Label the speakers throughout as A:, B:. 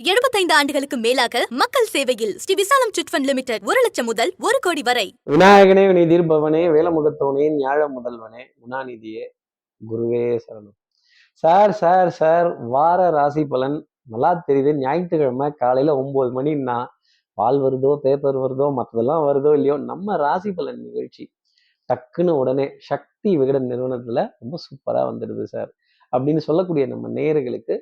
A: 75 ஆண்டுகளுக்கு மேலாக மக்கள் சேவையில் ஸ்ரீ விசாலம் சிட்ஃபண்ட் லிமிடெட் ஒரு லட்சம் முதல் ஒரு கோடி வரை.
B: விநாயகனே வினை வேலமுகத்தோனே ஞாழ முதல்வனே குணாநிதியே குருவே சரணம். சார் சார் சார் வார ராசி பலன் நல்லா தெரியுது. ஞாயிற்றுக்கிழமை காலையில ஒன்பது மணின்னா பால் வருதோ பேப்பர் வருதோ மற்றதெல்லாம் வருதோ இல்லையோ நம்ம ராசி பலன் நிகழ்ச்சி டக்குன்னு உடனே சக்தி விகடன் நிறுவனத்துல ரொம்ப சூப்பரா வந்துடுது சார். அப்படின்னு சொல்லக்கூடிய நம்ம நேயர்களுக்கு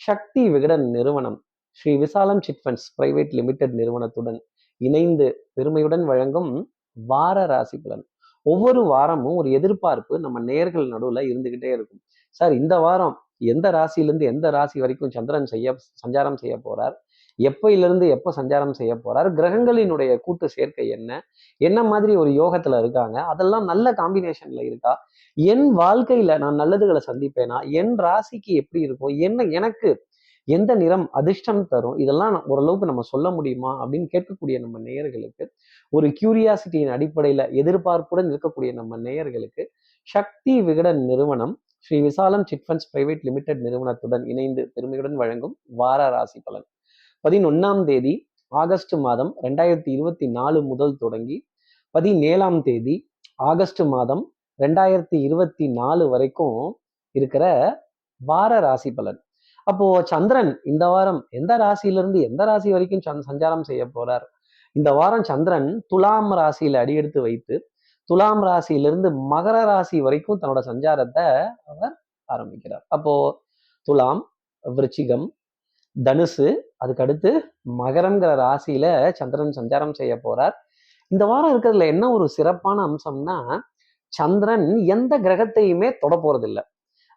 B: சக்தி விகடன் நிறுவனம் ஸ்ரீ விசாலம் சிட் ஃபண்ட்ஸ் பிரைவேட் லிமிடெட் நிறுவனத்துடன் இணைந்து பெருமையுடன் வழங்கும் வார ராசி பலன். ஒவ்வொரு வாரமும் ஒரு எதிர்பார்ப்பு நம்ம நேர்கள் நடுவில் இருந்துகிட்டே இருக்கும். சார் இந்த வாரம் எந்த ராசியிலிருந்து எந்த ராசி வரைக்கும் சந்திரன் செய்ய சஞ்சாரம் செய்ய போறார்? எப்பையிலிருந்து எப்போ சஞ்சாரம் செய்ய போறார்? கிரகங்களினுடைய கூட்டு சேர்க்கை என்ன? என்ன மாதிரி ஒரு யோகத்துல இருக்காங்க? அதெல்லாம் நல்ல காம்பினேஷன்ல இருக்கா? என் வாழ்க்கையில நான் நல்லதுகளை சந்திப்பேனா? என் ராசிக்கு எப்படி இருக்கும்? என்ன எனக்கு எந்த நிறம் அதிர்ஷ்டம் தரும்? இதெல்லாம் ஓரளவுக்கு நம்ம சொல்ல முடியுமா? அப்படின்னு கேட்கக்கூடிய நம்ம நேயர்களுக்கு ஒரு கியூரியாசிட்டியின் அடிப்படையில எதிர்பார்ப்புடன் இருக்கக்கூடிய நம்ம நேயர்களுக்கு சக்தி விகடன் நிறுவனம் ஸ்ரீ விசாலம் சிட்ஃபண்ட்ஸ் பிரைவேட் லிமிடெட் நிறுவனத்துடன் இணைந்து பெருமையுடன் வழங்கும் வார ராசி பலன். பதினொன்னாம் தேதி ஆகஸ்ட் மாதம் ரெண்டாயிரத்தி இருபத்தி நாலு முதல் தொடங்கி பதினேழாம் தேதி ஆகஸ்ட் மாதம் ரெண்டாயிரத்தி இருபத்தி நாலு வரைக்கும் இருக்கிற வார ராசி பலன். அப்போ சந்திரன் இந்த வாரம் எந்த ராசியிலிருந்து எந்த ராசி வரைக்கும் சஞ்சாரம் செய்ய போறார்? இந்த வாரம் சந்திரன் துலாம் ராசியில அடியெடுத்து வைத்து துலாம் ராசியிலிருந்து மகர ராசி வரைக்கும் தன்னோட சஞ்சாரத்தை அவர் ஆரம்பிக்கிறார். அப்போ துலாம் விருச்சிகம் தனுசு அதுக்கடுத்து மகரங்கிற ராசியில சந்திரன் சஞ்சாரம் செய்ய போறார். இந்த வாரம் இருக்கிறதுல என்ன ஒரு சிறப்பான அம்சம்னா சந்திரன் எந்த கிரகத்தையுமே தொட போறதில்லை.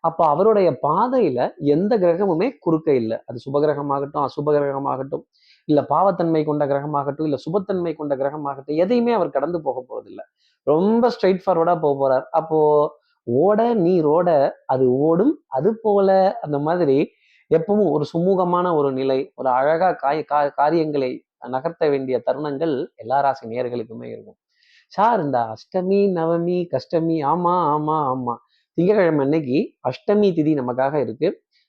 B: அப்போ அவருடைய பாதையில எந்த கிரகமுமே குறுக்க இல்லை. அது சுபகிரகமாகட்டும் அசுப கிரகமாகட்டும் இல்லை பாவத்தன்மை கொண்ட கிரகமாகட்டும் இல்லை சுபத்தன்மை கொண்ட கிரகமாகட்டும் எதையுமே அவர் கடந்து போக போவதில்லை. ரொம்ப ஸ்ட்ரைட் ஃபார்வர்டாக போக போறார். அப்போ ஓட நீர் ஓட அது ஓடும் அது போல. அந்த மாதிரி எப்பவும் ஒரு சுமூகமான ஒரு நிலை ஒரு அழகா காய் கா காரியங்களை நகர்த்த வேண்டிய தருணங்கள் எல்லா ராசி நேர்களுக்குமே இருக்கும். சார் இந்த அஷ்டமி நவமி கஷ்டமி ஆமா ஆமா ஆமா. திங்கக்கிழமை அன்னைக்கு அஷ்டமி திதி நமக்காக இருக்கு.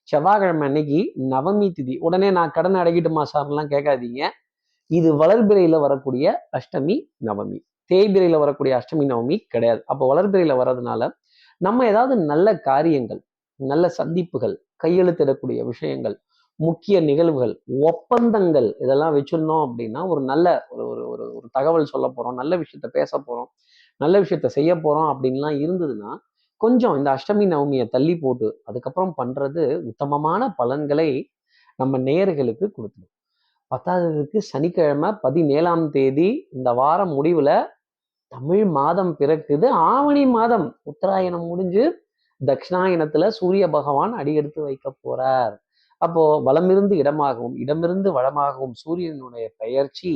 B: செவ்வாய்க்கிழமை அன்னைக்கு நவமி திதி. உடனே நான் கடன் அடைக்கிட்டுமா சார்லாம் கேட்காதீங்க. இது வளர்பிறையில வரக்கூடிய அஷ்டமி நவமி. தேய்பிரையில வரக்கூடிய அஷ்டமி நவமி கிடையாது. அப்போ வளர்பிறையில வர்றதுனால நம்ம ஏதாவது நல்ல காரியங்கள் நல்ல சந்திப்புகள் கையெழுத்திடக்கூடிய விஷயங்கள் முக்கிய நிகழ்வுகள் ஒப்பந்தங்கள் இதெல்லாம் வச்சிருந்தோம் அப்படின்னா ஒரு நல்ல ஒரு ஒரு ஒரு தகவல் சொல்ல போறோம். நல்ல விஷயத்த பேச போறோம். நல்ல விஷயத்த செய்ய போறோம் அப்படின்லாம் இருந்ததுன்னா கொஞ்சம் இந்த அஷ்டமி நவமியை தள்ளி போட்டு அதுக்கப்புறம் பண்ணுறது உத்தமமான பலன்களை நம்ம நேர்களுக்கு கொடுத்துடும். பத்தாவதுக்கு சனிக்கிழமை பதினேழாம் தேதி இந்த வாரம் முடிவில் தமிழ் மாதம் பிறக்குது. ஆவணி மாதம் உத்தராயணம் முடிஞ்சு தட்சிணாயனத்துல சூரிய பகவான் அடியெடுத்து வைக்க போறார். அப்போ வளமிருந்து இடமாகவும் இடமிருந்து வளமாகவும் சூரியனுடைய பெயர்ச்சி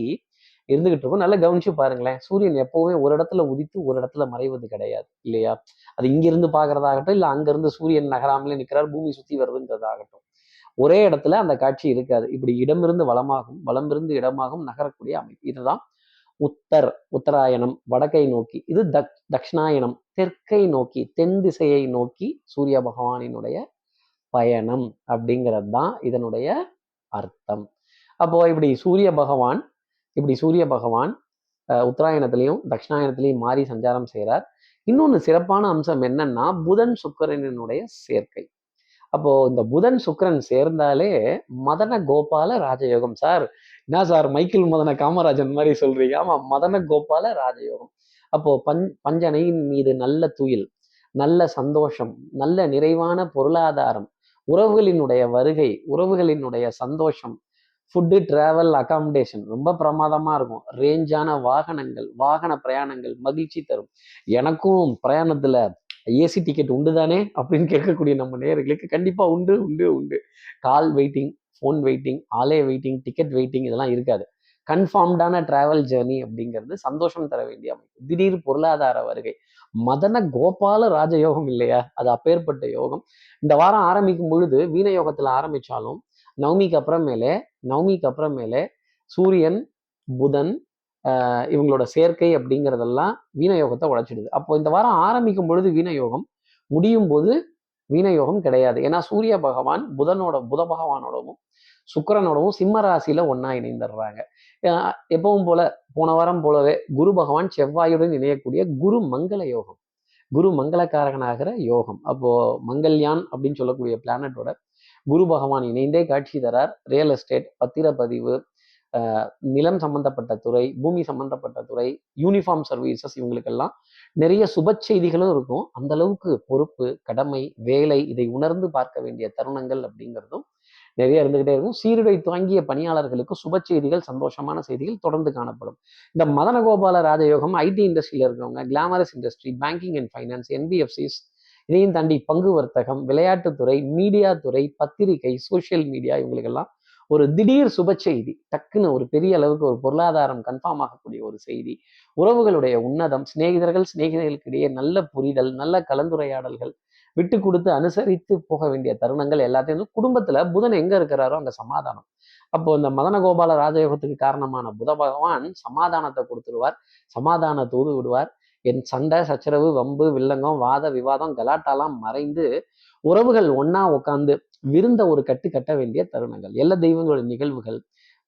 B: இருந்துகிட்டு இருக்கும். நல்லா கவனிச்சு பாருங்களேன். சூரியன் எப்பவுமே ஒரு இடத்துல உதித்து ஒரு இடத்துல மறைவது கிடையாது இல்லையா? அது இங்கிருந்து பாக்குறதாகட்டும் இல்லை அங்கிருந்து சூரியன் நகராமலே நிற்கிறார் பூமி சுத்தி வருதுங்கிறதாகட்டும் ஒரே இடத்துல அந்த காட்சி இருக்காது. இப்படி இடமிருந்து வளமாகும் வளமிருந்து இடமாகும் நகரக்கூடிய அமைப்பு. இதுதான் உத்தர் உத்தராயணம் வடக்கை நோக்கி. இது தக் தக்ஷணாயனம் தெற்கை நோக்கி தென் திசையை நோக்கி சூரிய பகவானினுடைய பயணம் அப்படிங்கிறது தான் இதனுடைய அர்த்தம். அப்போ இப்படி சூரிய பகவான் இப்படி சூரிய பகவான் உத்தராயணத்திலையும் தட்சிணாயணத்திலையும் மாறி சஞ்சாரம் செய்கிறார் இன்னொன்று சிறப்பான அம்சம் என்னன்னா புதன் சுக்கரனினுடைய சேர்க்கை. அப்போ இந்த புதன் சுக்கரன் சேர்ந்தாலே மதன கோபால ராஜயோகம். சார் என்ன சார் மைக்கேல் மதன காமராஜன் மாதிரி சொல்றீங்க? ஆமா மதன கோபால ராஜயோகம். அப்போ பஞ் பஞ்சனையின் மீது நல்ல துயில் நல்ல சந்தோஷம் நல்ல நிறைவான பொருளாதாரம் உறவுகளினுடைய வருகை உறவுகளினுடைய சந்தோஷம் ஃபுட்டு டிராவல் அகாமடேஷன் ரொம்ப பிரமாதமாக இருக்கும். ரேஞ்சான வாகனங்கள் வாகன பிரயாணங்கள் மகிழ்ச்சி தரும். எனக்கும் பிரயாணத்தில் ஏசி டிக்கெட் உண்டு தானே அப்படின்னு கேட்கக்கூடிய நம்ம நேர்களுக்கு கண்டிப்பாக உண்டு உண்டு உண்டு. கால் வெயிட்டிங் ஃபோன் வெயிட்டிங் ஆலே வெயிட்டிங் டிக்கெட் வெயிட்டிங் இதெல்லாம் இருக்காது. கன்ஃபார்ம்டான டிராவல் ஜேர்னி அப்படிங்கிறது சந்தோஷம் தர வேண்டிய அமைப்பு. திடீர் பொருளாதார வருகை. மதன கோபால ராஜயோகம் இல்லையா? அது அப்பேற்பட்ட யோகம். இந்த வாரம் ஆரம்பிக்கும் பொழுது வீண யோகத்தில் ஆரம்பித்தாலும் நவமிக்கு அப்புறமேலே நவமிக்கு அப்புறமேலே சூரியன் புதன் இவங்களோட சேர்க்கை அப்படிங்கிறதெல்லாம் வீணயோகத்தை உழைச்சிடுது அப்போ இந்த வாரம் ஆரம்பிக்கும் பொழுது வீணயோகம் முடியும் போது வீணயோகம் கிடையாது. ஏன்னா சூரிய பகவான் புதனோட புத பகவானோடவும் சுக்கிரனோடவும் சிம்ம ராசியில ஒன்னா இணைந்துடுறாங்க. எப்பவும் போல போன வாரம் போலவே குரு பகவான் செவ்வாயுடன் இணையக்கூடிய குரு மங்கள யோகம். குரு மங்களக்காரகனாகிற யோகம். அப்போ மங்கல்யான் அப்படின்னு சொல்லக்கூடிய பிளானட்டோட குரு பகவான் இணைந்தே காட்சி தரார். ரியல் எஸ்டேட் பத்திரப்பதிவு நிலம் சம்பந்தப்பட்ட துறை பூமி சம்பந்தப்பட்ட துறை யூனிஃபார்ம் சர்வீசஸ் இவங்களுக்கெல்லாம் நிறைய சுப செய்திகளும் இருக்கும். அந்த அளவுக்கு பொறுப்பு கடமை வேலை இதை உணர்ந்து பார்க்க வேண்டிய தருணங்கள் அப்படிங்கிறதும் நிறைய இருந்துகிட்டே இருக்கும். சீருடை துவங்கிய பணியாளர்களுக்கு சுப செய்திகள் சந்தோஷமான செய்திகள் தொடர்ந்து காணப்படும். இந்த மதனகோபால ராஜயோகம் ஐடி இண்டஸ்ட்ரியில் இருக்கவங்க glamorous industry banking and finance NBFCs இதையும் தாண்டி பங்கு வர்த்தகம் விளையாட்டுத்துறை மீடியா துறை பத்திரிகை சோஷியல் மீடியா இவங்களுக்கெல்லாம் ஒரு திடீர் சுப செய்தி டக்குன்னு ஒரு பெரிய அளவுக்கு ஒரு பொருளாதாரம் கன்ஃபார்ம் ஆகக்கூடிய ஒரு செய்தி. உறவுகளுடைய உன்னதம் சிநேகிதர்கள் சிநேகிதர்களுக்கு இடையே நல்ல புரிதல் நல்ல கலந்துரையாடல்கள் விட்டு கொடுத்து அனுசரித்து போக வேண்டிய தருணங்கள் எல்லாத்தையும் குடும்பத்துல புதன் எங்க இருக்கிறாரோ அங்க சமாதானம். அப்போ இந்த மதனகோபால ராஜயோகத்துக்கு காரணமான புத பகவான் சமாதானத்தை கொடுத்துருவார் சமாதான தூது விடுவார். என் சண்டை சச்சரவு வம்பு வில்லங்கம் வாத விவாதம் கலாட்டாலாம் மறைந்து உறவுகள் ஒன்னா உட்காந்து விருந்த ஒரு கட்டு கட்ட வேண்டிய தருணங்கள். எல்லா தெய்வங்களுடைய நிகழ்வுகள்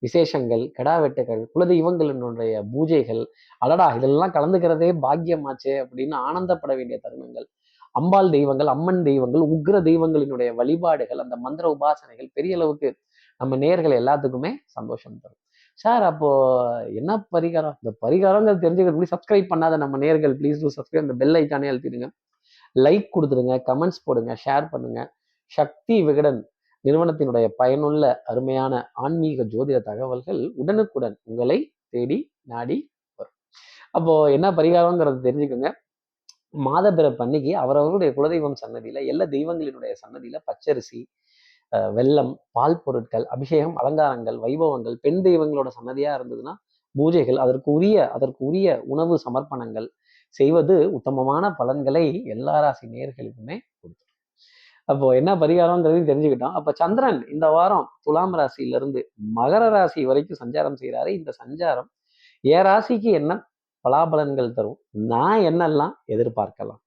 B: விசேஷங்கள் கெடாவெட்டுகள் குலதெய்வங்களினுடைய பூஜைகள் அடடா இதெல்லாம் கலந்துக்கிறதே பாக்கியமாச்சே அப்படின்னு ஆனந்தப்பட வேண்டிய தருணங்கள். அம்பாள் தெய்வங்கள் அம்மன் தெய்வங்கள் உக்ர தெய்வங்களினுடைய வழிபாடுகள் அந்த மந்திர உபாசனைகள் பெரிய அளவுக்கு நம்ம நேர்கள் எல்லாத்துக்குமே சந்தோஷம் தரும். சார் அப்போ என்ன பரிகாரம்? இந்த பரிகாரங்கிறது தெரிஞ்சுக்கிறதுக்கு சப்ஸ்கிரைப் பண்ணாத நம்ம நேர்கள் ப்ளீஸ் டூ சப்ஸ்கிரைப் அந்த பெல் ஐக்கானே அழுத்திடுங்க. லைக் கொடுத்துருங்க கமெண்ட்ஸ் போடுங்க ஷேர் பண்ணுங்க. சக்தி விகடன் நிறுவனத்தினுடைய பயனுள்ள அருமையான ஆன்மீக ஜோதிட தகவல்கள் உடனுக்குடன் உங்களை தேடி நாடி வரும். அப்போ என்ன பரிகாரங்கிறது தெரிஞ்சுக்கோங்க. மாத பிறப்பு அன்னைக்கு அவரவர்களுடைய குலதெய்வம் சன்னதியில எல்லா தெய்வங்களினுடைய சன்னதியில பச்சரிசி வெள்ளம் வெல்லம் பால் பொருட்கள் அபிஷேகம் அலங்காரங்கள் வைபவங்கள் பெண் தெய்வங்களோட சன்னதியா இருந்ததுன்னா பூஜைகள் அதற்கு உரிய அதற்கு உரிய உணவு சமர்ப்பணங்கள் செய்வது உத்தமமான பலன்களை எல்லா ராசி நேர்களுக்குமே கொடுத்துரும். அப்போ என்ன பரிகாரம்ங்கிறதையும் தெரிஞ்சுக்கிட்டோம். அப்ப சந்திரன் இந்த வாரம் துலாம் ராசியில இருந்து மகர ராசி வரைக்கும் சஞ்சாரம் செய்கிறாரு இந்த சஞ்சாரம் ஏ ராசிக்கு என்ன பலாபலன்கள் தரும்? நான் என்னெல்லாம் எதிர்பார்க்கலாம்?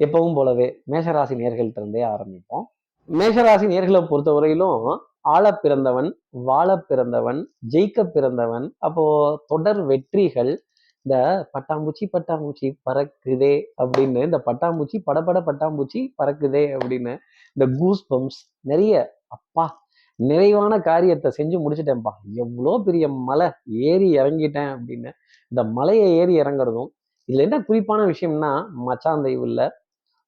B: எப்பவும் போலவே மேஷராசி நேர்கள்ட்ட இருந்தே ஆரம்பிப்போம். மேஷராசி நேர்களை பொறுத்தவரையிலும் ஆள பிறந்தவன் வாழ பிறந்தவன் ஜெயிக்க பிறந்தவன். அப்போ தொடர் வெற்றிகள் இந்த பட்டாம்பூச்சி பட்டாம்பூச்சி பறக்குதே அப்படின்னு இந்த பட்டாம்பூச்சி படபட பட்டாம்பூச்சி பறக்குதே அப்படின்னு இந்த கூஸ் பம்ப்ஸ் நிறைய அப்பா நிறைவான காரியத்தை செஞ்சு முடிச்சிட்டேன்ப்பா எவ்வளோ பெரிய மலை ஏறி இறங்கிட்டேன் அப்படின்னு இந்த மலையை ஏறி இறங்குறதும் இதில் என்ன குறிப்பான விஷயம்னா மச்சான் இல்லை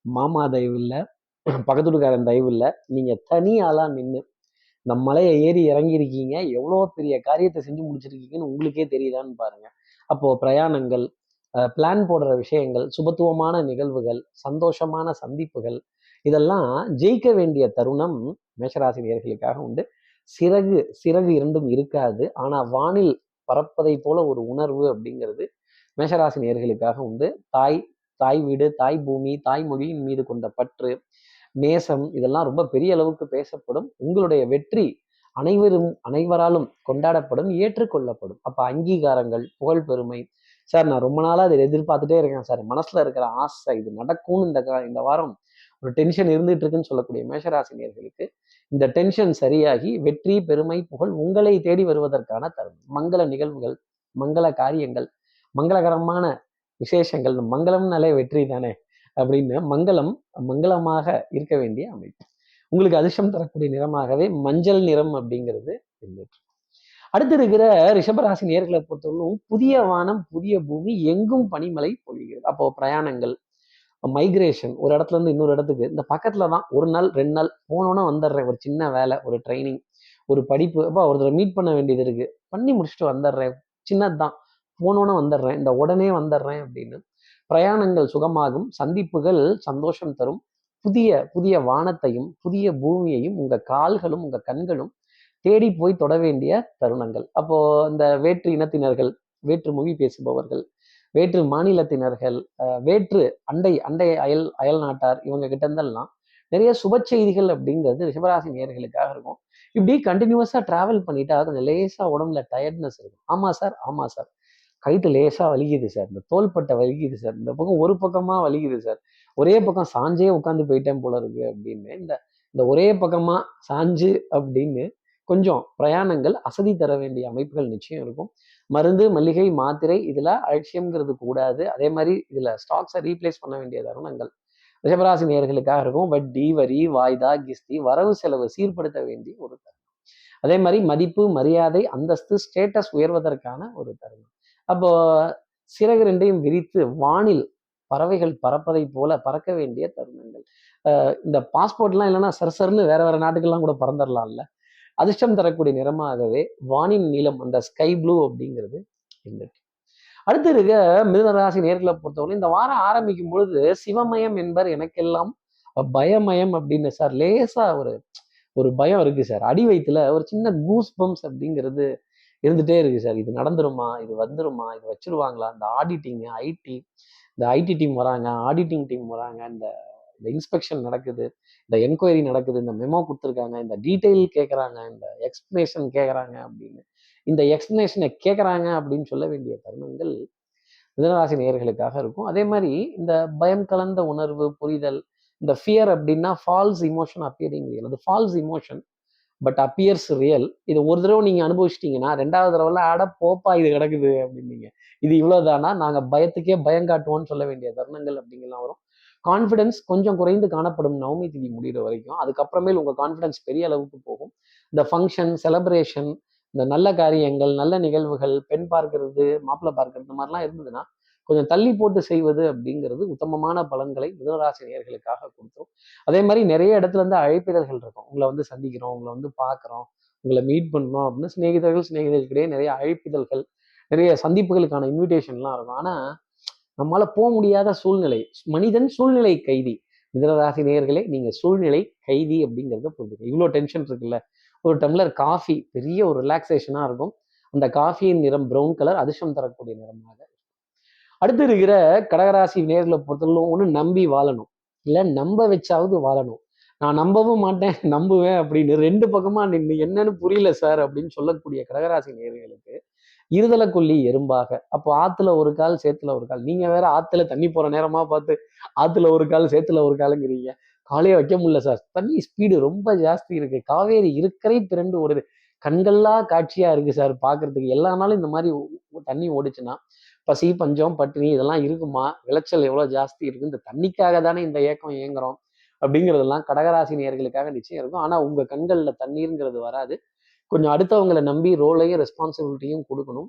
B: மாமா தயவு இல்லை பக்கத்துட்டுக்காரன் தயவு இல்லை. நீங்க தனி ஆளா நின்று இந்த மலையை ஏறி இறங்கியிருக்கீங்க. எவ்வளோ பெரிய காரியத்தை செஞ்சு முடிச்சிருக்கீங்கன்னு உங்களுக்கே தெரியுதான்னு பாருங்க. அப்போ பிரயாணங்கள் பிளான் போடுற விஷயங்கள் சுபத்துவமான நிகழ்வுகள் சந்தோஷமான சந்திப்புகள் இதெல்லாம் ஜெயிக்க வேண்டிய தருணம் மேஷராசினியர்களுக்காக உண்டு. சிறகு சிறகு இரண்டும் இருக்காது. ஆனா வானில் பறப்பதை போல ஒரு உணர்வு அப்படிங்கிறது மேஷராசி நேர்களுக்காக உண்டு. தாய் தாய் வீடு தாய் பூமி தாய்மொழியின் மீது கொண்ட பற்று நேசம் இதெல்லாம் ரொம்ப பெரிய அளவுக்கு பேசப்படும். உங்களுடைய வெற்றி அனைவரும் அனைவராலும் கொண்டாடப்படும் ஏற்றுக்கொள்ளப்படும். அப்ப அங்கீகாரங்கள் புகழ் பெருமை. சார் நான் ரொம்ப நாளா அதை எதிர்பார்த்துட்டே இருக்கேன் சார். மனசுல இருக்கிற ஆசை இது நடக்கும்னு இந்த இந்த வாரம் ஒரு டென்ஷன் இருந்துட்டு இருக்குன்னு சொல்லக்கூடிய மேஷராசினியர்களுக்கு இந்த டென்ஷன் சரியாகி வெற்றி பெருமை புகழ் உங்களை தேடி வருவதற்கான தருணம். மங்கள நிகழ்வுகள் மங்கள காரியங்கள் மங்களகரமான விசேஷங்கள் மங்களம்னாலே வெற்றி தானே? அப்படின்னு மங்களம் மங்களமாக இருக்க வேண்டிய அமைப்பு. உங்களுக்கு அதிர்ஷ்டம் தரக்கூடிய நிறமாகவே மஞ்சள் நிறம் அப்படிங்கிறது இருந்துட்டு அடுத்து இருக்கிற ரிஷபராசி நேர்களை பொறுத்தவரைக்கும் புதிய வானம் புதிய பூமி எங்கும் பனிமலை பொழிகிறது. அப்போ பிரயாணங்கள் மைக்ரேஷன் ஒரு இடத்துல இருந்து இன்னொரு இடத்துக்கு இந்த பக்கத்துல தான் ஒரு நாள் ரெண்டு நாள் போனோன்னா வந்துடுறேன். ஒரு சின்ன வேலை ஒரு ட்ரைனிங் ஒரு படிப்பு அப்போ ஒருத்தரை மீட் பண்ண வேண்டியது இருக்கு. பண்ணி முடிச்சுட்டு வந்துடுறேன். சின்னதுதான். போனோன்னு வந்துடுறேன். இந்த உடனே வந்துடுறேன் அப்படின்னு பிரயாணங்கள் சுகமாகும் சந்திப்புகள் சந்தோஷம் தரும். புதிய புதிய வானத்தையும் புதிய பூமியையும் உங்க கால்களும் உங்க கண்களும் தேடி போய் தொட வேண்டிய தருணங்கள். அப்போ இந்த வேற்று இனத்தினர்கள் வேற்று மொழி பேசுபவர்கள் வேற்று மாநிலத்தினர்கள் வேற்று அண்டை அண்டை அயல் அயல் நாட்டார் இவங்க கிட்ட இருந்தெல்லாம் நிறைய சுப செய்திகள் அப்படிங்கிறது ரிஷபராசி நேர்களுக்காக இருக்கும். இப்படி கண்டினியூஸா டிராவல் பண்ணிட்டா அது லேசா உடம்புல டயர்ட்னஸ் இருக்கும். ஆமா சார் ஆமா சார். கழுத்து லேசாக வலிக்குது சார். இந்த தோள்பட்டை வலிக்குது சார். இந்த பக்கம் ஒரு பக்கமாக வலிக்குது சார். ஒரே பக்கம் சாஞ்சே உட்காந்து போயிட்டேன் போல இருக்கு அப்படின்னு இந்த இந்த ஒரே பக்கமாக சாஞ்சு அப்படின்னு கொஞ்சம் பிரயாணங்கள் அசதி தர வேண்டிய அமைப்புகள் நிச்சயம் இருக்கும். மருந்து மல்லிகை மாத்திரை இதில் அலட்சியம்ங்கிறது கூடாது. அதே மாதிரி இதில் ஸ்டாக்ஸை ரீப்ளேஸ் பண்ண வேண்டிய தருணங்கள். ரிஷபராசி நேர்களுக்காக இருக்கும். வட்டி வரி வாய்தா கிஸ்தி வரவு செலவு சீர்படுத்த வேண்டிய ஒரு தருணம். அதே மாதிரி மதிப்பு மரியாதை அந்தஸ்து ஸ்டேட்டஸ் உயர்வதற்கான ஒரு தருணம். அப்போ சிறகு ரெண்டையும் விரித்து வானில் பறவைகள் பறப்பதை போல பறக்க வேண்டிய தருணங்கள். அஹ் இந்த பாஸ்போர்ட்லாம் இல்லைன்னா சரசர்னு வேற வேற நாட்டுக்கெல்லாம் கூட பறந்துடலாம்ல அதிர்ஷ்டம் தரக்கூடிய நிறமாகவே வானின் நீளம் அந்த ஸ்கை ப்ளூ அப்படிங்கிறது இருந்துட்டு அடுத்து இருக்க மிதுனராசி நேர்களை பொறுத்தவரை இந்த வாரம் ஆரம்பிக்கும் பொழுது சிவமயம் என்பர் எனக்கெல்லாம் பயமயம் அப்படின்னு சார் லேசா ஒரு ஒரு பயம் இருக்கு சார். அடி வயிற்றுல ஒரு சின்ன கூஸ் பம்ப்ஸ் அப்படிங்கிறது இருந்துகிட்டே இருக்கு சார். இது நடந்துருமா? இது வந்துருமா? இது வச்சுருவாங்களா? இந்த ஆடிட்டிங்கு ஐடி இந்த ஐடி டீம் வராங்க ஆடிட்டிங் டீம் வராங்க. இந்த இந்த இன்ஸ்பெக்ஷன் நடக்குது இந்த என்கொயரி நடக்குது இந்த மெமோ கொடுத்துருக்காங்க இந்த டீட்டெயில் கேட்குறாங்க இந்த எக்ஸ்பிளேஷன் கேட்குறாங்க அப்படின்னு. இந்த எக்ஸ்பிளேஷனை கேட்குறாங்க அப்படின்னு சொல்ல வேண்டிய தருணங்கள் மிதனராசி நேயர்களுக்காக இருக்கும். அதே மாதிரி இந்த பயம் கலந்த உணர்வு புரிதல் இந்த ஃபியர் அப்படின்னா ஃபால்ஸ் இமோஷன் அப்பியரிங் அது false emotion but appears real இது ஒரு தடவை நீங்கள் அனுபவிச்சிட்டிங்கன்னா ரெண்டாவது தடவைலாம் அட போப்பா இது கிடக்குது அப்படின்னீங்க. இது இவ்வளோதானா நாங்கள் பயத்துக்கே பயம் காட்டுவோம்னு சொல்ல வேண்டிய தருணங்கள் அப்படிங்கலாம் வரும். கான்ஃபிடன்ஸ் கொஞ்சம் குறைந்து காணப்படும் நவமி திதி முடிகிற வரைக்கும். அதுக்கப்புறமேல் உங்கள் கான்ஃபிடன்ஸ் பெரிய அளவுக்கு போகும். இந்த ஃபங்க்ஷன் செலப்ரேஷன் இந்த நல்ல காரியங்கள் நல்ல நிகழ்வுகள் பெண் பார்க்கறது மாப்பிள்ளை பார்க்கறது இந்த மாதிரிலாம் இருந்ததுன்னா கொஞ்சம் தள்ளி போட்டு செய்வது அப்படிங்கிறது உத்தமமான பலன்களை மிதனராசி நேர்களுக்காக கொடுத்துரும் அதே மாதிரி நிறைய இடத்துல இருந்து அழைப்பிதழ்கள் இருக்கும். உங்களை வந்து சந்திக்கிறோம் உங்களை வந்து பார்க்குறோம் உங்களை மீட் பண்ணோம் அப்படின்னு சிநேகிதர்கள் சிநேகிதர்களுக்கிடையே நிறைய அழைப்பிதழ்கள் நிறைய சந்திப்புகளுக்கான இன்விடேஷன்லாம் இருக்கும். ஆனால் நம்மளால போக முடியாத சூழ்நிலை மனிதன் சூழ்நிலை கைதி. மிதனராசி நேயர்களே நீங்கள் சூழ்நிலை கைதி அப்படிங்கிறத புரிஞ்சுக்கணும் இவ்வளோ டென்ஷன் இருக்குல்ல? ஒரு டம்ளர் காஃபி பெரிய ஒரு ரிலாக்ஸேஷனாக இருக்கும். அந்த காஃபியின் நிறம் ப்ரௌன் கலர் அதிர்ஷ்டம் தரக்கூடிய நிறமாக அடுத்து இருக்கிற கடகராசி நேர்களை பொறுத்தவரைக்கும் ஒன்று நம்பி வாழணும். இல்லை நம்ப வச்சாவது வாழணும். நான் நம்பவும் மாட்டேன் நம்புவேன் அப்படின்னு ரெண்டு பக்கமாக நின்று என்னன்னு புரியல சார் அப்படின்னு சொல்லக்கூடிய கடகராசி நேர்களுக்கு இருதலை கொல்லி எறும்பாக. அப்போ ஆற்றுல ஒரு கால் சேத்துல ஒரு கால். நீங்கள் வேற ஆற்றுல தண்ணி போகிற நேரமாக பார்த்து ஆற்றுல ஒரு கால் சேத்துல ஒரு காலுங்கிறீங்க. காலையே வைக்க முடியல சார் தண்ணி ஸ்பீடு ரொம்ப ஜாஸ்தி இருக்கு. காவேரி இருக்கிறே திரண்டு ஓடுது. கண்கள்லாம் காட்சியாக இருக்குது சார் பார்க்குறதுக்கு எல்லா நாளும் இந்த மாதிரி தண்ணி ஓடுச்சுன்னா பசி பஞ்சம் பட்டினி இதெல்லாம் இருக்குமா? விளைச்சல் எவ்வளோ ஜாஸ்தி இருக்கு? இந்த தண்ணிக்காக தானே இந்த ஏக்கம் இயங்குறோம்? அப்படிங்கிறதெல்லாம் கடகராசி நேர்களுக்காக நிச்சயம் இருக்கும். ஆனால் உங்கள் கண்களில் தண்ணீருங்கிறது வராது. கொஞ்சம் அடுத்தவங்களை நம்பி ரோலையும் ரெஸ்பான்சிபிலிட்டியும் கொடுக்கணும்.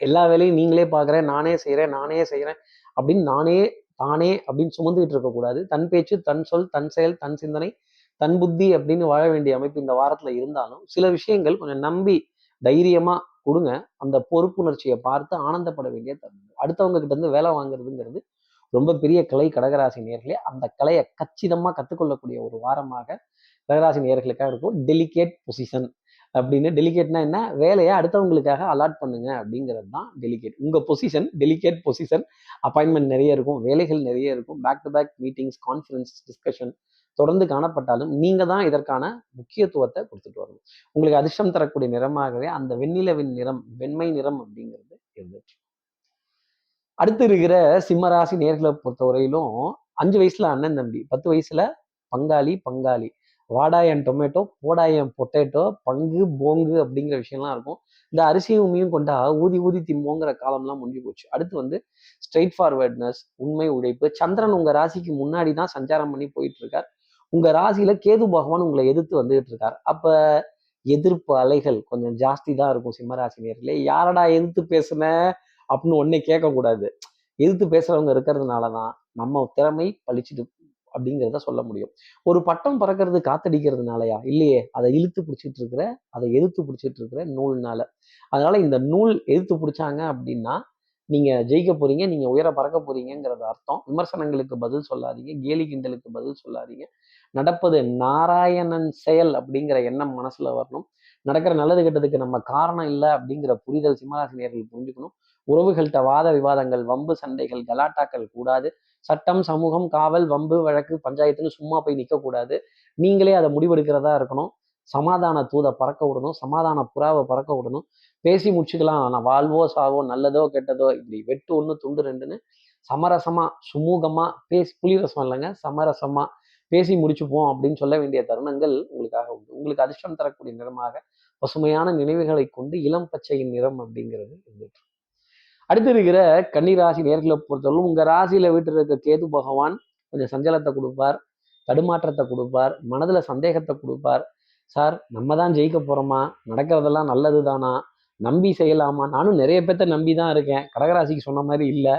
B: எல்லா வேலையும் நீங்களே பார்க்குறேன் நானே செய்கிறேன் நானே செய்கிறேன் அப்படின்னு நானே தானே அப்படின்னு சுமந்துக்கிட்டு இருக்கக்கூடாது. தன் பேச்சு தன் சொல் தன் செயல் தன் சிந்தனை தன் புத்தி அப்படின்னு வாழ வேண்டிய அமைப்பு இந்த வாரத்தில் இருந்தாலும் சில விஷயங்கள் கொஞ்சம் நம்பி தைரியமாக கொடுங்க. அந்த பொறுப்புணர்ச்சியை பார்த்து ஆனந்தப்பட வேண்டிய தருணம். அடுத்தவங்க கிட்ட இருந்து வேலை வாங்குறதுங்கிறது ரொம்ப பெரிய கலை கடகராசி நேர்களே அந்த கலையை கச்சிதமாக கற்றுக்கொள்ளக்கூடிய ஒரு வாரமாக கடகராசி நேர்களுக்காக இருக்கும். டெலிகேட் பொசிஷன் அப்படின்னு டெலிகேட்னா என்ன? வேலையை அடுத்தவங்களுக்காக அலாட் பண்ணுங்க அப்படிங்கிறது தான் டெலிகேட் உங்கள் பொசிஷன் டெலிகேட் பொசிஷன் அப்பாயின்மெண்ட் நிறைய இருக்கும் வேலைகள் நிறைய இருக்கும். Back to back meetings conference discussion தொடர்ந்து காணப்பட்டாலும் நீங்கள் தான் இதற்கான முக்கியத்துவத்தை கொடுத்துட்டு வரணும். உங்களுக்கு அதிர்ஷ்டம் தரக்கூடிய நிறமாகவே அந்த வெண்ணிலவின் நிறம் வெண்மை நிறம் அப்படிங்கிறது இருந்துச்சு. அடுத்து இருக்கிற சிம்மராசி நேர்களை பொறுத்தவரையிலும் அஞ்சு வயசுல அண்ணன் தம்பி பத்து வயசுல பங்காளி பங்காளி. வாடாயன் டொமேட்டோ போடாயன் பொட்டேட்டோ பங்கு போங்கு அப்படிங்கிற விஷயம்லாம் இருக்கும். இந்த அரிசியும் உமியும் கொண்டா ஊதி ஊதி திம்போங்கிற காலம்லாம் முடிஞ்சு போச்சு. அடுத்து வந்து ஸ்ட்ரெயிட் ஃபார்வர்ட்னஸ் உண்மை உழைப்பு. சந்திரன் உங்க ராசிக்கு முன்னாடி தான் சஞ்சாரம் பண்ணி போயிட்டு இருக்கார். உங்க ராசியில கேது பகவான் உங்களை எதிர்த்து வந்துகிட்டு இருக்காரு. அப்ப எதிர்ப்பு அலைகள் கொஞ்சம் ஜாஸ்தி தான் இருக்கும் சிம்மராசி நேரிலே யாரடா எதிர்த்து பேசுன அப்படின்னு ஒன்னே கேட்கக்கூடாது. எதிர்த்து பேசுறவங்க இருக்கிறதுனால தான் நம்ம திறமை பழிச்சுட்டு அப்படிங்கிறத சொல்ல முடியும். ஒரு பட்டம் பறக்கிறது காத்தடிக்கிறதுனாலயா? இல்லையே. அதை இழுத்து பிடிச்சிட்டு இருக்கிற அதை எதிர்த்து பிடிச்சிட்டு இருக்கிற நூல்னால. அதனால இந்த நூல் எதிர்த்து பிடிச்சாங்க அப்படின்னா நீங்க ஜெயிக்க போறீங்க நீங்க உயர பறக்க போறீங்கிறது அர்த்தம். விமர்சனங்களுக்கு பதில் சொல்லாதீங்க. கேலி கிண்டலுக்கு பதில் சொல்லாதீங்க. நடப்பது நாராயணன் செயல் அப்படிங்கிற எண்ணம் மனசுல வரணும். நடக்கிற நல்லது கெட்டதுக்கு நம்ம காரணம் இல்லை அப்படிங்கிற புரிதல் சிம்மராசி நேர்கள் புரிஞ்சுக்கணும். உறவுகள்கிட்ட வாத விவாதங்கள் வம்பு சண்டைகள் கலாட்டாக்கள் கூடாது. சட்டம் சமூகம் காவல் வம்பு வழக்கு பஞ்சாயத்துன்னு சும்மா போய் நிற்கக்கூடாது நீங்களே அதை முடிவெடுக்கிறதா இருக்கணும். சமாதான தூதை பறக்க விடணும். சமாதான புறாவை பறக்க விடணும். பேசி முடிச்சுக்கலாம். ஆனால் வாழ்வோ சாவோ நல்லதோ கெட்டதோ இப்படி வெட்டு ஒன்று துண்டு ரெண்டுன்னு சமரசமாக சுமூகமாக பேசி புளிரசம் இல்லைங்க. சமரசமாக பேசி முடிச்சுப்போம் அப்படின்னு சொல்ல வேண்டிய தருணங்கள் உங்களுக்காக உண்டு. உங்களுக்கு அதிர்ஷ்டம் தரக்கூடிய நிறமாக பசுமையான நினைவுகளை கொண்டு இளம் பச்சையின் நிறம் அப்படிங்கிறது இருந்துட்டு அடுத்து இருக்கிற கன்னிராசி நேர்களை பொறுத்தவரைக்கும் உங்கள் ராசியில் வீட்டில் இருக்க கேது பகவான் கொஞ்சம் சஞ்சலத்தை கொடுப்பார் தடுமாற்றத்தை கொடுப்பார் மனதில் சந்தேகத்தை கொடுப்பார். சார் நம்ம தான் ஜெயிக்க போகிறோமா நடக்கிறதெல்லாம் நல்லது தானா நம்பி செய்யலாமா? நானும் நிறைய பேர்த்த நம்பி தான் இருக்கேன். கடகராசிக்கு சொன்ன மாதிரி இல்லை.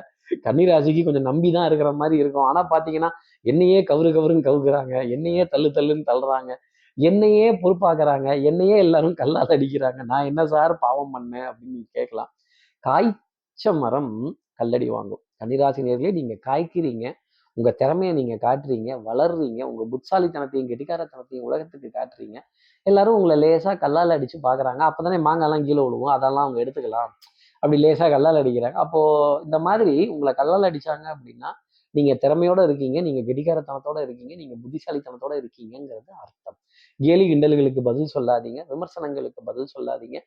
B: கன்னிராசிக்கு கொஞ்சம் நம்பி தான் இருக்கிற மாதிரி இருக்கும். ஆனால் பார்த்தீங்கன்னா என்னையே கவுரு கவுருன்னு கவுக்குறாங்க. என்னையே தள்ளு தள்ளுன்னு தள்ளுறாங்க. என்னையே பொறுப்பாக்குறாங்க. என்னையே எல்லாரும் கல்லால் அடிக்கிறாங்க. நான் என்ன சார் பாவம் பண்ணேன் அப்படின்னு நீங்கள் கேட்கலாம். காய்ச்ச மரம் கல்லடி வாங்கும். கன்னிராசி நேர்களே நீங்க காய்க்கிறீங்க. உங்க திறமையை நீங்க காட்டுறீங்க. வளர்றீங்க. உங்க புட்சாலித்தனத்தையும் கெட்டிக்காரத்தனத்தையும் உலகத்துக்கு காட்டுறீங்க. எல்லாரும் உங்களை லேசாக கல்லால் அடித்து பார்க்குறாங்க அப்போ தானே மாங்காய்லாம் கீழே விழுவும். அதெல்லாம் அவங்க எடுத்துக்கலாம். அப்படி லேசாக கல்லால் அடிக்கிறாங்க. அப்போது இந்த மாதிரி உங்களை கல்லால் அடிச்சாங்க அப்படின்னா நீங்கள் திறமையோட இருக்கீங்க. நீங்கள் கெடிகாரத்தனத்தோடு இருக்கீங்க. நீங்கள் புத்திசாலித்தனத்தோட இருக்கீங்கங்கிறது அர்த்தம். கேலி கிண்டல்களுக்கு பதில் சொல்லாதீங்க. விமர்சனங்களுக்கு பதில் சொல்லாதீங்க.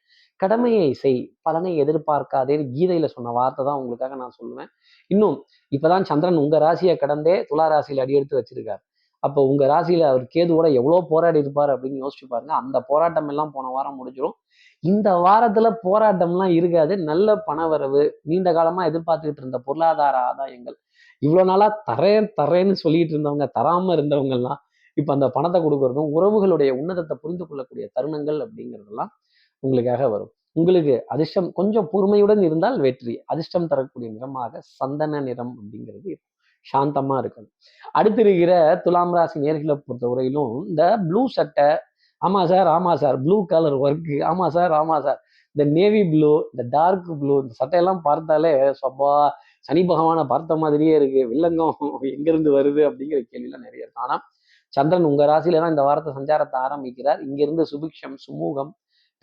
B: கடமையை செய். பலனை எதிர்பார்க்காதேன்னு கீதையில் சொன்ன வார்த்தை தான் உங்களுக்காக நான் சொல்லுவேன். இன்னும் இப்போதான் சந்திரன் உங்கள் ராசியை கடந்தே துலா அடி அடியெடுத்து வச்சிருக்காரு. அப்போ உங்க ராசியில அவர் கேதுவோட எவ்வளவு போராடி இருப்பார் அப்படின்னு யோசிச்சு பாருங்க. அந்த போராட்டம் எல்லாம் போன வாரம் முடிஞ்சிடும் இந்த வாரத்துல போராட்டம்லாம் இருக்காது. நல்ல பணவரவு நீண்ட காலமா எதிர்பார்த்துக்கிட்டு இருந்த பொருளாதார ஆதாயங்கள். இவ்வளவு நாளா தரேன் தரேன்னு சொல்லிட்டு இருந்தவங்க தராம இருந்தவங்க எல்லாம் இப்ப அந்த பணத்தை கொடுக்கறதும் உறவுகளுடைய உன்னதத்தை புரிந்து கொள்ளக்கூடிய தருணங்கள் அப்படிங்கிறதெல்லாம் உங்களுக்காக வரும். உங்களுக்கு அதிர்ஷ்டம் கொஞ்சம் பொறுமையுடன் இருந்தால் வெற்றி. அதிர்ஷ்டம் தரக்கூடிய நிறமாக சந்தன நிறம் அப்படிங்கிறது இருக்கும். சாந்தமா இருக்கணும். அடுத்து இருக்கிற துலாம் ராசி நேர்களை பொறுத்தவரையிலும் இந்த ப்ளூ சட்டை ஆமா சார் ஆமா சார் ப்ளூ கலர் ஒர்க்கு ஆமா சார் ஆமா சார் இந்த நேவி ப்ளூ இந்த டார்க் ப்ளூ இந்த சட்டையெல்லாம் பார்த்தாலே சப்பா சனி பகவானை பார்த்த மாதிரியே இருக்கு. வில்லங்கம் எங்கிருந்து வருது அப்படிங்கிற கேள்விலாம் நிறைய இருக்கு ஆனா சந்திரன் உங்க ராசியில தான் இந்த வாரத்தை சஞ்சாரத்தை ஆரம்பிக்கிறார். இங்கிருந்து சுபிக்ஷம் சுமூகம்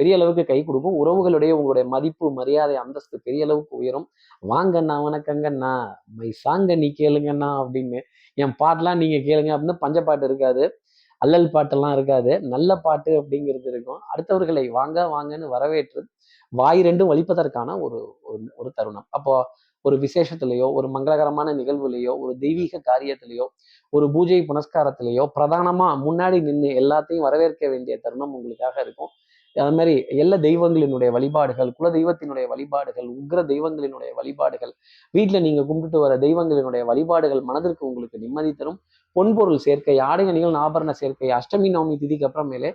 B: பெரிய அளவுக்கு கை கொடுக்கும். உறவுகளுடைய உங்களுடைய மதிப்பு மரியாதை அந்தஸ்து பெரிய அளவுக்கு உயரும். வாங்கண்ணா வணக்கங்கண்ணா. மை சாங்க நீ கேளுங்கண்ணா அப்படின்னு என் பாட்டெல்லாம் நீங்க கேளுங்க அப்படின்னு பஞ்சப்பாட்டு இருக்காது. அல்லல் பாட்டெல்லாம் இருக்காது. நல்ல பாட்டு அப்படிங்கிறது இருக்கும். அடுத்தவர்களை வாங்க வாங்கன்னு வரவேற்று வாய் ரெண்டும் வலிப்பதற்கான ஒரு ஒரு- தருணம். அப்போ ஒரு விசேஷத்திலேயோ ஒரு மங்களகரமான நிகழ்வுலையோ ஒரு தெய்வீக காரியத்திலேயோ ஒரு பூஜை புனஸ்காரத்திலேயோ பிரதானமாக முன்னாடி நின்று எல்லாத்தையும் வரவேற்க வேண்டிய தருணம் உங்களுக்காக இருக்கும். அது மாதிரி எல்லா தெய்வங்களினுடைய வழிபாடுகள் குல தெய்வத்தினுடைய வழிபாடுகள் உக்ர தெய்வங்களினுடைய வழிபாடுகள் வீட்டில் நீங்கள் கும்பிட்டு வர தெய்வங்களினுடைய வழிபாடுகள் மனதிற்கு உங்களுக்கு நிம்மதி தரும். பொன்பொருள் சேர்க்கை ஆடைகணிகள் ஆபரண சேர்க்கை அஷ்டமி நவமி திதிக்கு அப்புறமேலே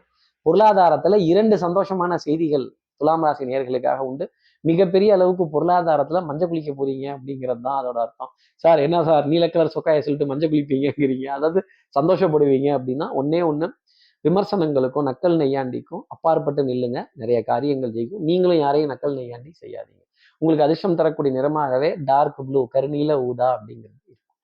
B: பொருளாதாரத்துல இரண்டு சந்தோஷமான செய்திகள் துலாம் ராசி நேர்களுக்காக உண்டு. மிகப்பெரிய அளவுக்கு பொருளாதாரத்துல மஞ்சள் குளிக்க போறீங்க அப்படிங்கிறது தான் அதோட அர்த்தம். சார் என்ன சார் நீல கலர் சொக்காயை சொல்லிட்டு மஞ்சள் குளிப்பீங்கிறீங்க அதாவது சந்தோஷப்படுவீங்க அப்படின்னா ஒன்னே ஒன்று விமர்சனங்களுக்கும் நக்கல் நெய்யாண்டிக்கும் அப்பாற்பட்டு நில்லுங்க. நிறைய காரியங்கள் ஜெயிக்கும். நீங்களும் யாரையும் நக்கல் நெய்யாண்டி செய்யாதீங்க. உங்களுக்கு அதிர்ஷ்டம் தரக்கூடிய நிறமாகவே டார்க் ப்ளூ கருநீல ஊதா அப்படிங்கிறது இருக்கும்.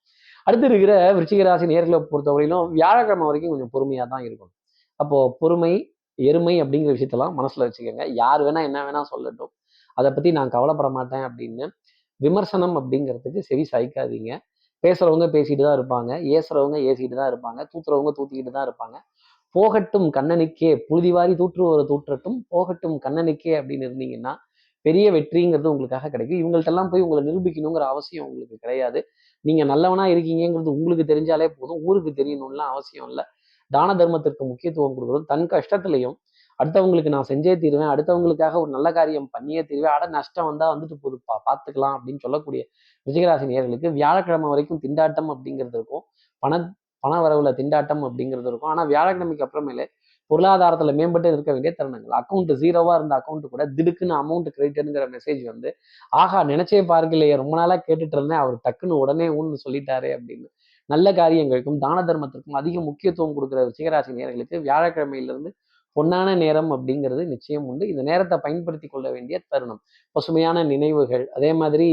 B: அடுத்து இருக்கிற விருச்சிகராசி நேர்களை பொறுத்தவரையிலும் வியாழக்கிழமை வரைக்கும் கொஞ்சம் பொறுமையாக தான் இருக்கும். அப்போ பொறுமை எருமை அப்படிங்கிற விஷயத்தெல்லாம் மனசுல வச்சுக்கோங்க. யார் வேணா என்ன வேணா சொல்லட்டும். அதை பத்தி நான் கவலைப்பட மாட்டேன் அப்படின்னு விமர்சனம் அப்படிங்கிறதுக்கு செவி சாய்க்காதீங்க. பேசுறவங்க பேசிட்டு தான் இருப்பாங்க. ஏசுறவங்க ஏசிட்டு தான் இருப்பாங்க. தூத்துறவங்க தூத்திக்கிட்டு தான் இருப்பாங்க. போகட்டும் கண்ணனுக்கே புழுதிவாரி தூற்றுவோர் தூற்றட்டும் போகட்டும் கண்ணனுக்கே அப்படின்னு இருந்தீங்கன்னா பெரிய வெற்றிங்கிறது உங்களுக்காக கிடைக்கும். இவங்கள்ட்டெல்லாம் போய் உங்களை நிரூபிக்கணுங்கிற அவசியம் உங்களுக்கு கிடையாது. நீங்க நல்லவனா இருக்கீங்கங்கிறது உங்களுக்கு தெரிஞ்சாலே போதும். ஊருக்கு தெரியணும்லாம் அவசியம் இல்லை. தான தர்மத்திற்கு முக்கியத்துவம் கொடுக்குறது. தன் கஷ்டத்துலையும் அடுத்தவங்களுக்கு நான் செஞ்சே தீருவேன் அடுத்தவங்களுக்காக ஒரு நல்ல காரியம் பண்ணியே தீருவேன் அட நஷ்டம் வந்தா வந்துட்டு போதுப்பா பார்த்துக்கலாம் அப்படின்னு சொல்லக்கூடிய விஜயராசி நேர்களுக்கு வியாழக்கிழமை வரைக்கும் திண்டாட்டம் அப்படிங்கிறது இருக்கும். பண பண வரவுல திண்டாட்டம் அப்படிங்கிறது இருக்கும். ஆனா வியாழக்கிழமைக்கு அப்புறமேலே பொருளாதாரத்துல மேம்பட்டு இருக்க வேண்டிய தருணங்கள். அக்கௌண்ட் ஜீரோவாக இருந்த அக்கௌண்ட் கூட திடுக்குன்னு அமௌண்ட் கிரெடிட்ங்கிற மெசேஜ் வந்து ஆஹா நினைச்சே பார்க்கலையே ரொம்ப நாளா கேட்டுட்டு இருந்தேன் அவர் டக்குன்னு உடனே ஊன்னு சொல்லிட்டாரே அப்படின்னு. நல்ல காரியங்களுக்கும் தான தர்மத்திற்கும் அதிக முக்கியத்துவம் கொடுக்குற சிகராசி நேர்களுக்கு வியாழக்கிழமையிலிருந்து பொன்னான நேரம் அப்படிங்கிறது நிச்சயம் உண்டு. இந்த நேரத்தை பயன்படுத்தி கொள்ள வேண்டிய தருணம். பசுமையான நினைவுகள் அதே மாதிரி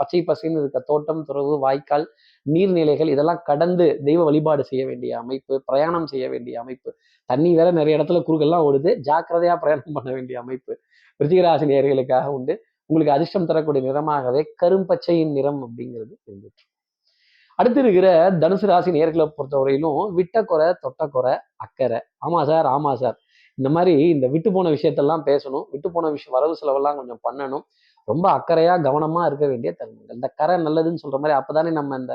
B: பச்சை பசைன்னு இருக்க தோட்டம் துறவு வாய்க்கால் நீர்நிலைகள் இதெல்லாம் கடந்து தெய்வ வழிபாடு செய்ய வேண்டிய அமைப்பு பிரயாணம் செய்ய வேண்டிய அமைப்பு. தண்ணி வேற நிறைய இடத்துல குறுக்கெல்லாம் ஓடுது. ஜாக்கிரதையா பிரயாணம் பண்ண வேண்டிய அமைப்பு. விருச்சிகராசி நேர்களுக்காக உண்டு. உங்களுக்கு அதிர்ஷ்டம் தரக்கூடிய நிறமாகவே கரும்பச்சையின் நிறம் அப்படிங்கிறது இருந்துச்சு அடுத்து இருக்கிற தனுசு ராசி நேர்களை பொறுத்தவரையிலும் விட்டக்குறை தொட்டக்குறை அக்கறை. ஆமா சார் ஆமா சார். இந்த மாதிரி இந்த விட்டு போன விஷயத்தெல்லாம் பேசணும். விட்டு போன விஷயம் வரவு செலவெல்லாம் கொஞ்சம் பண்ணணும். ரொம்ப அக்கறையா கவனமா இருக்க வேண்டிய தருணங்கள். இந்த கரை நல்லதுன்னு சொல்ற மாதிரி அப்பதானே நம்ம இந்த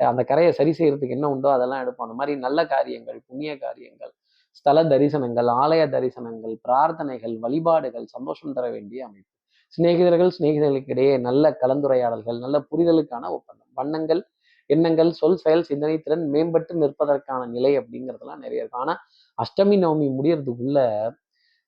B: அந்த கரையை சரி செய்யறதுக்கு என்ன உண்டோ அதெல்லாம் எடுப்போம். அந்த மாதிரி நல்ல காரியங்கள் புண்ணிய காரியங்கள் ஸ்தல தரிசனங்கள் ஆலய தரிசனங்கள் பிரார்த்தனைகள் வழிபாடுகள் சந்தோஷம் தர வேண்டிய அமைப்பு. சிநேகிதர்கள் சிநேகிதர்களுக்கு இடையே நல்ல கலந்துரையாடல்கள் நல்ல புரிதலுக்கான ஒப்பந்தம். வண்ணங்கள் எண்ணங்கள் சொல் செயல் சிந்தனை திறன் மேம்பட்டு நிற்பதற்கான நிலை அப்படிங்கிறதுலாம் நிறைய இருக்கும். ஆனா அஷ்டமி நவமி முடியறதுக்குள்ள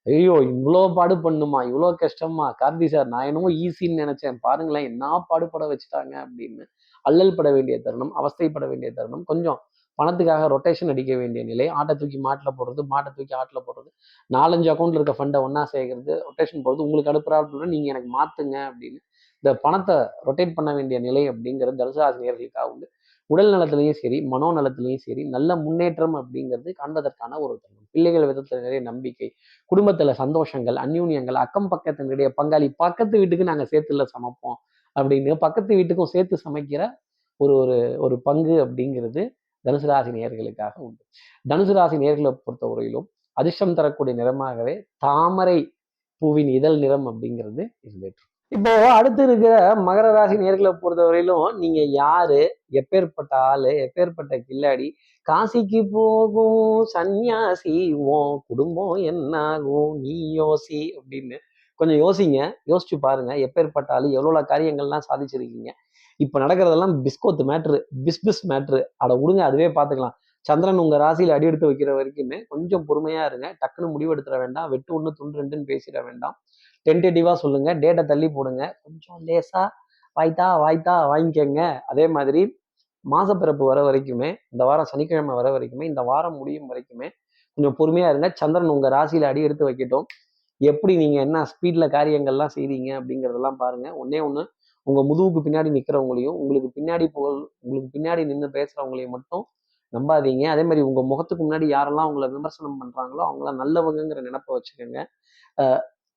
B: ஐயோ இவ்வளோ பாடு பண்ணுமா இவ்வளோ கஷ்டமா? கார்த்தி சார் நான் என்னமோ ஈஸின்னு நினைச்சேன். பாருங்களேன் என்ன பாடுபட வச்சுட்டாங்க அப்படின்னு. அல்லல் பட வேண்டிய தருணம் அவஸ்தைப்பட வேண்டிய தருணம். கொஞ்சம் பணத்துக்காக ரொட்டேஷன் அடிக்க வேண்டிய நிலை. ஆட்டை தூக்கி மாட்டில் போடுறது மாட்டை தூக்கி ஆட்டில் போடுறது. நாலஞ்சு அக்கௌண்ட்ல இருக்க ஃபண்டை ஒன்றா சேர்க்கறது ரொட்டேஷன் போடுறது. உங்களுக்கு அனுப்புறாப்புல நீங்கள் எனக்கு மாற்றுங்க அப்படின்னு. இந்த பணத்தை ரொட்டேட் பண்ண வேண்டிய நிலை அப்படிங்கிறது தனுசாசினியர்களுக்காக உண்டு. உடல் நலத்திலையும் சரி மனோ நலத்திலையும் சரி நல்ல முன்னேற்றம் அப்படிங்கிறது காண்பதற்கான ஒரு தருணம். பிள்ளைகள் விதத்தில் நிறைய நம்பிக்கை குடும்பத்துல சந்தோஷங்கள் அந்யூன்யங்கள் அக்கம் பக்கத்தினுடைய பங்காளி பக்கத்து வீட்டுக்கு நாங்கள் சேர்த்துல சமைப்போம் அப்படின்னு பக்கத்து வீட்டுக்கும் சேர்த்து சமைக்கிற ஒரு ஒரு ஒரு பங்கு அப்படிங்கிறது தனுசு ராசி நேயர்களுக்காக உண்டு. தனுசு ராசி பொறுத்த பொறுத்தவரையிலும் அதிர்ஷ்டம் தரக்கூடிய நிறமாகவே தாமரை பூவின் இதழ் நிறம் அப்படிங்கிறது இருந்துட்டு இப்போ அடுத்து இருக்கிற மகர ராசி நேர்களை பொறுத்தவரையிலும் நீங்க யாரு? எப்பேற்பட்ட ஆளு? எப்பேற்பட்ட கில்லாடி? காசிக்கு போகும் சந்நியாசி ஓ குடும்பம் என்னாகும்? நீ யோசி அப்படின்னு கொஞ்சம் யோசிங்க. யோசிச்சு பாருங்க. எப்பேற்பட்ட ஆளு? எவ்வளோ காரியங்கள்லாம் சாதிச்சிருக்கீங்க? இப்போ நடக்கிறதெல்லாம் பிஸ்கோத்து மேட்ரு. பிஸ் பிஸ் மேட்ரு. அட விடுங்க அதுவே பார்த்துக்கலாம் சந்திரன் உங்க ராசியில அடி எடுத்து வைக்கிற வரைக்குமே கொஞ்சம் பொறுமையா இருங்க. டக்குன்னு முடிவெடுத்துட வேண்டாம். வெட்டு ஒன்று துண்டு ரெண்டுன்னு பேசிட வேண்டாம். டென்டேட்டிவாக சொல்லுங்கள் டேட்டை தள்ளி போடுங்க. கொஞ்சம் லேசாக வாய்த்தா வாய்த்தா வாங்கிக்கங்க. அதே மாதிரி மாசப்பிறப்பு வர வரைக்குமே இந்த வாரம் சனிக்கிழமை வர வரைக்குமே இந்த வாரம் முடியும் வரைக்குமே கொஞ்சம் பொறுமையாக இருங்க. சந்திரன் உங்கள் ராசியில் அடி எடுத்து வைக்கட்டும். எப்படி நீங்கள் என்ன ஸ்பீடில் காரியங்கள்லாம் செய்கிறீங்க அப்படிங்கிறதெல்லாம் பாருங்கள் ஒன்னே ஒன்று உங்கள் முதுகுக்கு பின்னாடி நிற்கிறவங்களையும் உங்களுக்கு பின்னாடி புகழ் உங்களுக்கு பின்னாடி நின்று பேசுகிறவங்களையும் மட்டும் நம்பாதீங்க. அதே மாதிரி உங்கள் முகத்துக்கு முன்னாடி யாரெல்லாம் உங்களை விமர்சனம் பண்ணுறாங்களோ அவங்களாம் நல்லவங்கங்கிற நினைப்பை வச்சுக்கோங்க.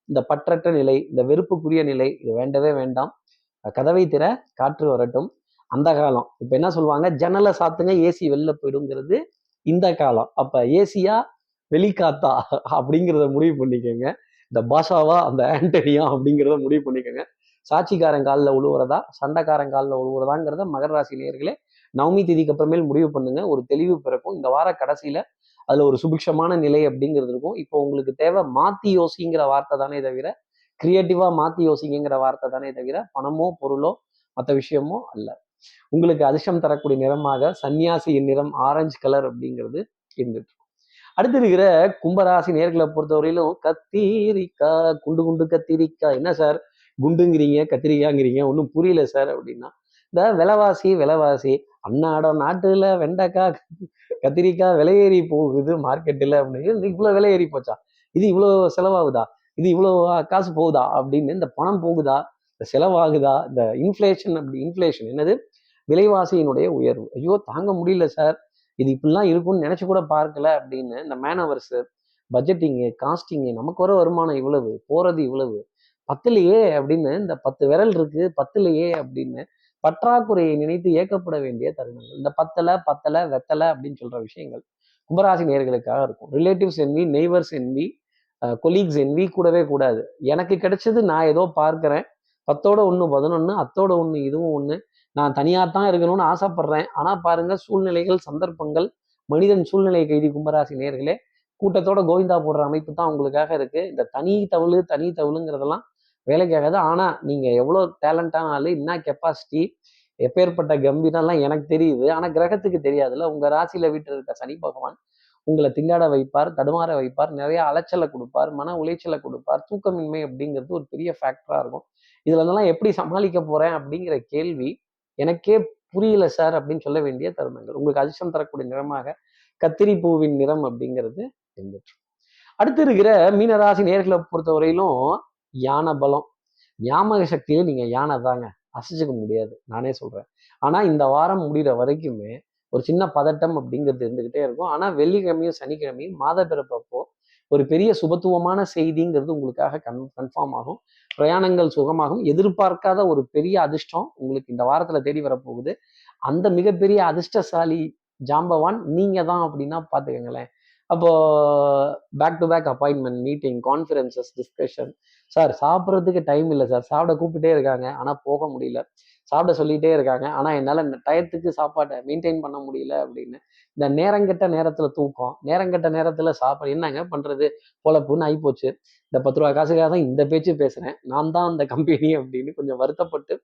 B: இந்த பற்றற்ற நிலை இந்த வெறுப்புக்குரிய நிலை இது வேண்டவே வேண்டாம். கதவை திற காற்று வரட்டும். அந்த காலம். இப்போ என்ன சொல்லுவாங்க? ஜன்னலை சாத்துங்க ஏசி வெளில போயிடுங்கிறது இந்த காலம். அப்போ ஏசியா வெளிக்காத்தா? அப்படிங்கிறத முடிவு பண்ணிக்கோங்க. இந்த பாஷாவா அந்த ஆண்டனியா அப்படிங்கிறத முடிவு பண்ணிக்கோங்க. சாட்சிக்காரன் காலில் உழுவுறதா சண்டைக்காரன் காலில் உழுவுறதாங்கிறத மகர ராசி நேயர்களே நவமி திதிக்கு அப்புறமேல் முடிவு பண்ணுங்க. ஒரு தெளிவு பிறக்கும். இந்த வார கடைசியில அதுல ஒரு சுபிக்ஷமான நிலை அப்படிங்கிறது இருக்கும். இப்போ உங்களுக்கு தேவை மாத்தி யோசிங்கிற வார்த்தை தானே தவிர கிரியேட்டிவா மாத்தி யோசிங்கிற வார்த்தை தானே தவிர பணமோ பொருளோ மற்ற விஷயமோ அல்ல. உங்களுக்கு அதிர்ஷ்டம் தரக்கூடிய நிறமாக சன்னியாசியின் நிறம் ஆரஞ்சு கலர் அப்படிங்கிறது இருந்துட்டு இருக்கும். அடுத்து இருக்கிற கும்பராசி நேர்களை பொறுத்தவரையிலும் கத்திரிக்கா குண்டு குண்டு கத்திரிக்காய். என்ன சார்? குண்டுங்கிறீங்க கத்திரிக்காங்கிறீங்க ஒன்றும் புரியல சார் அப்படின்னா இந்த விலைவாசி விலைவாசி அன்னாட நாட்டுல வெண்டைக்காய் கத்திரிக்காய் விலையேறி போகுது மார்க்கெட்டில் அப்படின்னு. இவ்வளோ விலை ஏறி போச்சா? இது இவ்வளோ செலவாகுதா? இது இவ்வளோ காசு போகுதா? அப்படின்னு இந்த பணம் போகுதா? இந்த செலவாகுதா? இந்த இன்ஃப்ளேஷன் அப்படி இன்ஃப்ளேஷன் என்னது? விலைவாசியினுடைய உயர்வு. ஐயோ தாங்க முடியல சார். இது இப்படிலாம் இருக்கும்னு நினச்சி கூட பார்க்கல அப்படின்னு இந்த மேனவர்ஸு பட்ஜெட்டிங்கு காஸ்டிங்கு நமக்கு வர வருமானம் இவ்வளவு போகிறது இவ்வளவு பத்துலையே அப்படின்னு இந்த பத்து விரல் இருக்குது பத்துலையே அப்படின்னு பற்றாக்குறையை நினைத்து ஏக்கப்பட வேண்டிய தருணங்கள். இந்த பத்தலை பத்தலை வெத்தலை அப்படின்னு சொல்ற விஷயங்கள் கும்பராசி நேர்களுக்காக இருக்கும். Relatives envy neighbours envy colleagues envy கூடவே கூடாது. எனக்கு கிடைச்சது நான் ஏதோ பார்க்கிறேன். பத்தோட ஒன்று பதினொன்று அத்தோட ஒன்று இதுவும் ஒன்று நான் தனியாக தான் இருக்கணும்னு ஆசைப்படுறேன். ஆனால் பாருங்க சூழ்நிலைகள் சந்தர்ப்பங்கள் மனிதன் சூழ்நிலை கைதி கும்பராசி நேர்களே கூட்டத்தோட கோவிந்தா போடுற அமைப்பு தான் உங்களுக்காக இருக்கு. இந்த தனி தவிழு தனி வேலை கேட்காது ஆனால் நீங்கள் எவ்வளோ டேலண்டான ஆளு என்ன கெப்பாசிட்டி எப்பேற்பட்ட கம்பீரம்லாம் எனக்கு தெரியுது. ஆனால் கிரகத்துக்கு தெரியாதுல்ல. உங்கள் ராசியில் வீட்டில் இருக்க சனி பகவான் உங்களை திண்டாட வைப்பார் தடுமாற வைப்பார் நிறைய அலைச்சலை கொடுப்பார் மன உளைச்சலை கொடுப்பார். தூக்கமின்மை அப்படிங்கிறது ஒரு பெரிய ஃபேக்டராக இருக்கும். இதுல இருந்தெல்லாம் எப்படி சமாளிக்க போறேன் அப்படிங்கிற கேள்வி எனக்கே புரியல சார் அப்படின்னு சொல்ல வேண்டிய தருணங்கள். உங்களுக்கு அதிர்ஷ்டம் தரக்கூடிய நிறமாக கத்திரி பூவின் நிறம் அப்படிங்கிறது இருந்துட்டு அடுத்து இருக்கிற மீனராசி நேர்களை பொறுத்தவரையிலும் யானை பலம். ஞாபக சக்தியில நீங்க யானை தாங்க. அசைச்சுக்க முடியாது. நானே சொல்றேன். ஆனா இந்த வாரம் முடிகிற வரைக்குமே ஒரு சின்ன பதட்டம் அப்படிங்கிறது இருந்துகிட்டே இருக்கும். ஆனா வெள்ளிக்கிழமையும் சனிக்கிழமையும் மாத பிறப்பப்போ ஒரு பெரிய சுபத்துவமான செய்திங்கிறது உங்களுக்காக கன் கன்ஃபார்ம் ஆகும். பிரயாணங்கள் சுகமாகும். எதிர்பார்க்காத ஒரு பெரிய அதிர்ஷ்டம் உங்களுக்கு இந்த வாரத்துல தேடி வரப்போகுது. அந்த மிகப்பெரிய அதிர்ஷ்டசாலி ஜாம்பவான் நீங்க தான் அப்படின்னா பாத்துக்கங்களேன். அப்போ back to back appointment meeting conferences discussion sir சாப்பிட்றதுக்கு டைம் இல்லை சார் சாப்பிட கூப்பிட்டே இருக்காங்க. ஆனால் போக முடியல. சாப்பிட சொல்லிட்டே இருக்காங்க. ஆனால் என்னால் இந்த டயத்துக்கு சாப்பாட்டை மெயின்டைன் பண்ண முடியல அப்படின்னு இந்த நேரங்கெட்ட நேரத்தில் தூக்கம் நேரங்கெட்ட நேரத்தில் சாப்பாடு என்னங்க பண்ணுறது பொழப்புன்னு ஆகிப்போச்சு இந்த பத்து ரூபா காசுக்காக தான் இந்த பேச்சு பேசுகிறேன் நான் தான் அந்த கம்பெனி அப்படின்னு கொஞ்சம் வருத்தப்பட்டு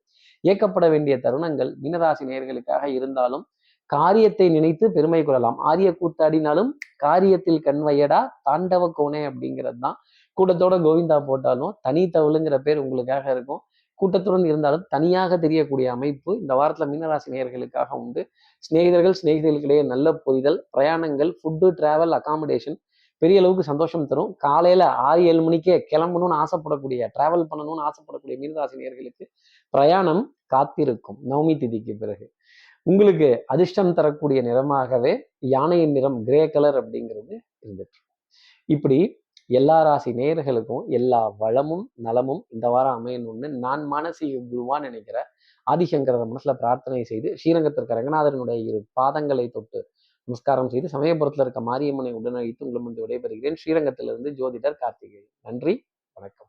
B: இயக்கப்பட வேண்டிய தருணங்கள் மீனராசி நேர்களுக்காக இருந்தாலும் காரியத்தை நினைத்து பெருமை கொள்ளலாம். ஆரிய கூத்தாடினாலும் காரியத்தில் கண்வையடா தாண்டவ கோணே அப்படிங்கிறது தான் கூட்டத்தோட கோவிந்தா போட்டாலும் தனி தவளுங்கிற பேர் உங்களுக்காக இருக்கும். கூட்டத்துடன் இருந்தாலும் தனியாக தெரியக்கூடிய அமைப்பு இந்த வாரத்தில் மீனராசி நேயர்களுக்காக உண்டு. சிநேகிதர்கள் சிநேகிதர்களுக்கிடையே நல்ல புரிதல் பிரயாணங்கள் ஃபுட்டு டிராவல் அகாமடேஷன் பெரிய அளவுக்கு சந்தோஷம் தரும். காலையில ஆறு ஏழு மணிக்கே கிளம்பணும்னு ஆசைப்படக்கூடிய டிராவல் பண்ணணும்னு ஆசைப்படக்கூடிய மீனராசி நேயர்களுக்கு பிரயாணம் காத்திருக்கும். நவமி திதிக்கு பிறகு. உங்களுக்கு அதிர்ஷ்டம் தரக்கூடிய நிறமாகவே யானையின் நிறம் கிரே கலர் அப்படிங்கிறது இருந்துட்டு இப்படி எல்லா ராசி நேயர்களுக்கும் எல்லா வளமும் நலமும் இந்த வாரம் அமையணும்னு நான் மானசீக குருவா நினைக்கிற ஆதிசங்கர மனசுல பிரார்த்தனை செய்து ஸ்ரீரங்கத்திற்கு ரங்கநாதனுடைய இரு பாதங்களை தொட்டு நமஸ்காரம் செய்து சமயபுரத்தில் இருக்க மாரியம்மனை உடனழைத்து உங்களிடம் விடைபெறுகிறேன். ஸ்ரீரங்கத்திலிருந்து ஜோதிடர் கார்த்திகேயன். நன்றி வணக்கம்.